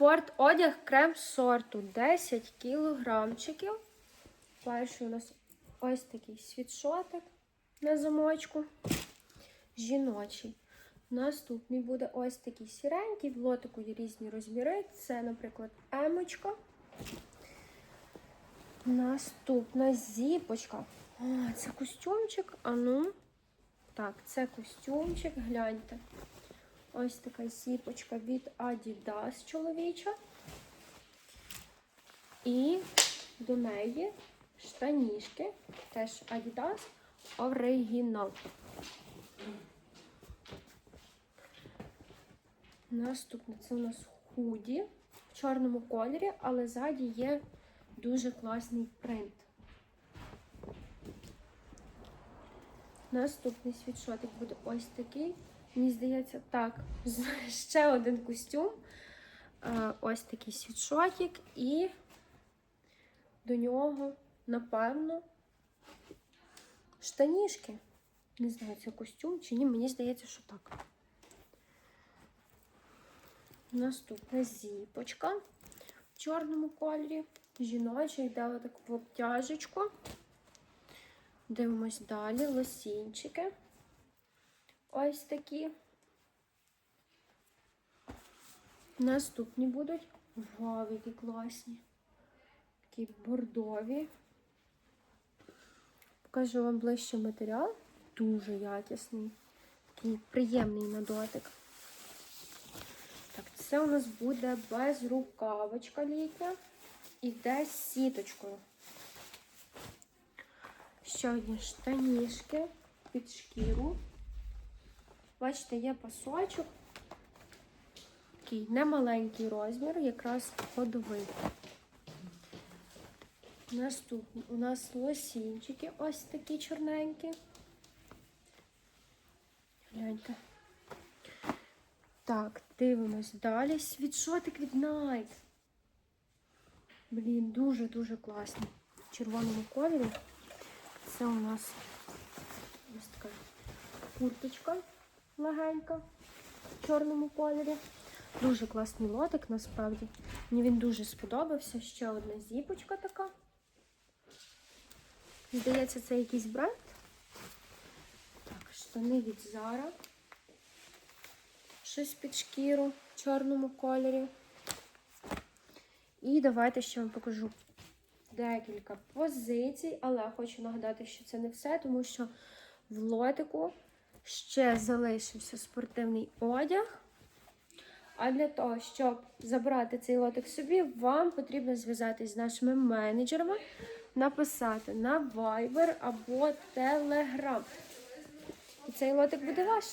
Спорт одяг крем сорту 10 кілограмчиків. Перший у нас ось такий світшотик на замочку. Жіночий. Наступний буде ось такий сіренький, в лотику є різні розміри. Це, наприклад, емочка. Наступна зіпочка. А, це костюмчик. А ну. Так, це костюмчик, гляньте. Ось така зіпочка від Adidas чоловіча. І до неї штанішки, теж Adidas оригінал. Наступне це у нас худі в чорному кольорі, але ззаді є дуже класний принт. Наступний світшотик буде ось такий. Мені здається, так, ще один костюм. Е, Ось такий світшотик, і до нього, напевно, штанішки. Не знаю, це костюм чи ні, мені здається, що так. Наступна зіпочка в чорному кольорі. Жіноча йде так в обтяжечку. Дивимось далі. Лосінчики. Ось такі. Наступні будуть. Вау, які класні. Такі бордові. Покажу вам ближче матеріал. Дуже якісний. Такий приємний на дотик. Так, це у нас буде безрукавочка літня. Іде з сіточкою. Ще одні штанішки під шкіру. Бачите, є пасочок. Такий немаленький розмір, якраз ходовий. Наступні у нас лосінчики ось такі чорненькі. Гляньте. Так, дивимось далі. Світшотик від Nike. Блін, дуже-дуже класний. В червоному кольорі. Це у нас ось така курточка легенька в чорному кольорі. Дуже класний лотик, насправді. Мені він дуже сподобався. Ще одна зіпочка така. Здається, це якийсь бренд. Так, штани від Zara. Щось під шкіру в чорному кольорі. І давайте ще вам покажу декілька позицій, але хочу нагадати, що це не все, тому що в лотику ще залишився спортивний одяг. А для того, щоб забрати цей лотик собі, вам потрібно зв'язатись з нашими менеджерами, написати на Viber або Telegram. І цей лотик буде ваш.